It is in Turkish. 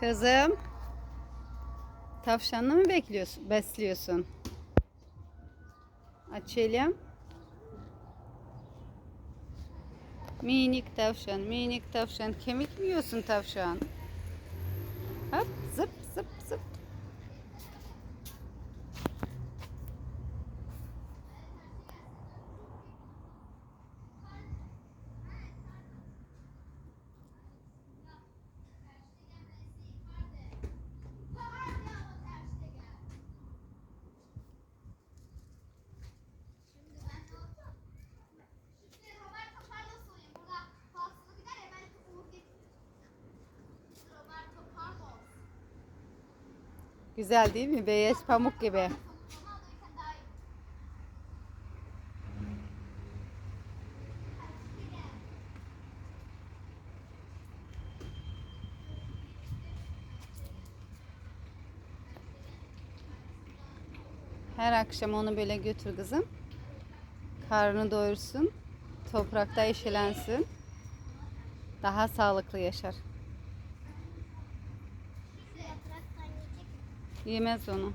Kızım. Tavşanla mı bekliyorsun, besliyorsun? Açalım. Minik tavşan, minik tavşan. Kemik mi yiyorsun tavşan? Hop, zıp. Güzel değil mi? Beyaz pamuk gibi. Her akşam onu böyle götür kızım. Karnını doyursun. Toprakta yeşilensin. Daha sağlıklı yaşar. Yemez onu.